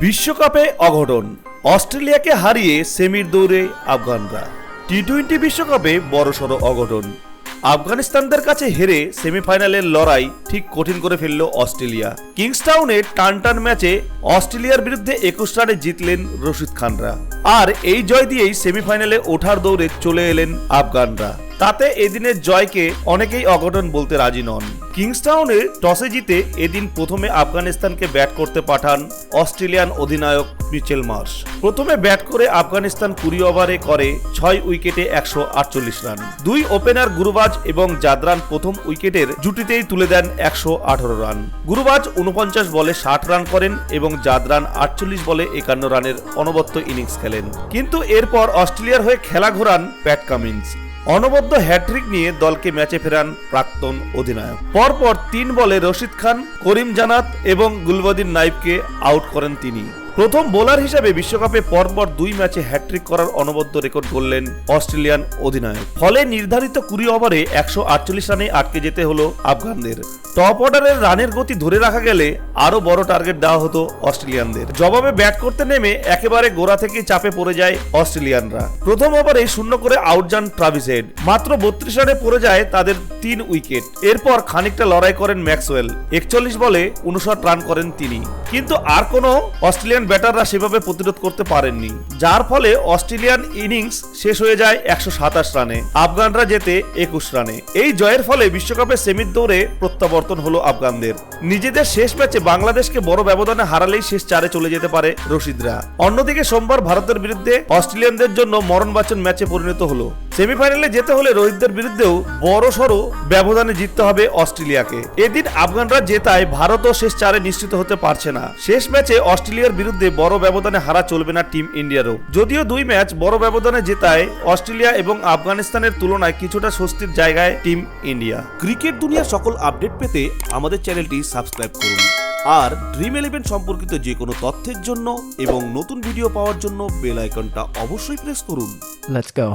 বিশ্বকাপে অঘটন। অস্ট্রেলিয়াকে হারিয়ে সেমির দৌড়ে আফগানরা। টি টোয়েন্টি বিশ্বকাপে বড়সড় অঘটন। আফগানিস্তানদের কাছে হেরে সেমিফাইনালের লড়াই ঠিক কঠিন করে ফেলল অস্ট্রেলিয়া। কিংস্টাউনে টান টান ম্যাচে অস্ট্রেলিয়ার বিরুদ্ধে একুশ রানে জিতলেন রশিদ খানরা। আর এই জয় দিয়েই সেমিফাইনালে ওঠার দৌড়ে চলে এলেন আফগানরা। তাতে এদিনের জয়কে অনেকেই অঘটন বলতে রাজি নন। কিংসটাউনে টসে জিতে এদিন প্রথমে আফগানিস্তানকে ব্যাট করতে পাঠান অস্ট্রেলিয়ান অধিনায়ক মিচেল মার্শ। প্রথমে ব্যাট করে আফগানিস্তান কুড়ি ওভারে করে ছয় উইকেটে একশো আটচল্লিশ রান। দুই ওপেনার গুরুবাজ এবং জাদরান প্রথম উইকেটের জুটিতেই তুলে দেন একশো আঠারো রান। গুরুবাজ উনপঞ্চাশ বলে ষাট রান করেন এবং জাদরান আটচল্লিশ বলে একান্ন রানের অনবদ্য ইনিংস খেলেন। কিন্তু এরপর অস্ট্রেলিয়ার হয়ে খেলা ঘোরান প্যাট কামিন্স। অনবদ্য হ্যাট্রিক নিয়ে দলকে ম্যাচে ফেরান প্রাক্তন অধিনায়ক। পরপর তিন বলে রশিদ খান, করিম জানাত এবং গুলবদিন নাইবকে আউট করেন তিনি। প্রথম বোলার হিসেবে বিশ্বকাপে পরপর দুই ম্যাচে হ্যাট্রিক করার অনবদ্য রেকর্ড করলেন অস্ট্রেলিয়ান অধিনায়ক। ফলে নির্ধারিত কুড়ি ওভারে একশো আটচল্লিশ রানে আটকে যেতে হলো আফগানদের। টপ অর্ডারের রানের গতি ধরে রাখা গেলে আরও বড় টার্গেট দেওয়া হতো অস্ট্রেলিয়ানদের। জবাবে ব্যাট করতে নেমে একেবারে গোড়া থেকে চাপে পড়ে যায় অস্ট্রেলিয়ানরা। প্রথম ওভারে শূন্য করে আউট যান ট্রাভিস হেড। মাত্র বত্রিশ রানে পড়ে যায় তাদের তিন উইকেট। এরপর খানিকটা লড়াই করেন ম্যাক্সওয়েল। একচল্লিশ বলে উনষাট রান করেন তিনি। কিন্তু আর কোনো অস্ট্রেলিয়ান ব্যাটাররা সেভাবে প্রতিরোধ করতে পারেননি, যার ফলে অস্ট্রেলিয়ান ইনিংস শেষ হয়ে যায় একশো সাতাশ রানে, আফগানরা জেতে একুশ রানে। এই জয়ের ফলে বিশ্বকাপে সেমির দৌড়ে প্রত্যাবর্তন হলো আফগানদের। নিজেদের শেষ ম্যাচে বাংলাদেশকে বড় ব্যবধানে হারালেই শেষ চারে চলে যেতে পারে রশিদরা। অন্যদিকে সোমবার ভারতের বিরুদ্ধে অস্ট্রেলিয়ানদের জন্য মরণবাচন ম্যাচে পরিণত হলো সেমিফাইনালে যেতে হলে রোহিতদের বিরুদ্ধেও বড় সড়ো ব্যবধানে জিততে হবে অস্ট্রেলিয়াকে। এদিন আফগানরা জেতায় ভারতও শেষ চারে নিশ্চিত হতে পারছে না। শেষ ম্যাচে অস্ট্রেলিয়ার বিরুদ্ধে বড় ব্যবধানে হারা চলবে না টিম ইন্ডিয়ারও। যদিও দুই ম্যাচ বড় ব্যবধানে জেতায় অস্ট্রেলিয়া এবং আফগানিস্তানের তুলনায় কিছুটা স্বস্তির জায়গায় টিম ইন্ডিয়া। ক্রিকেট দুনিয়ার সকল আপডেট পেতে আমাদের চ্যানেলটি সাবস্ক্রাইব করুন। আর ড্রিম ইলেভেন সম্পর্কিত যে কোনো তথ্যের জন্য এবং নতুন ভিডিও পাওয়ার জন্য বেল আইকনটা অবশ্যই প্রেস করুন। Let's go.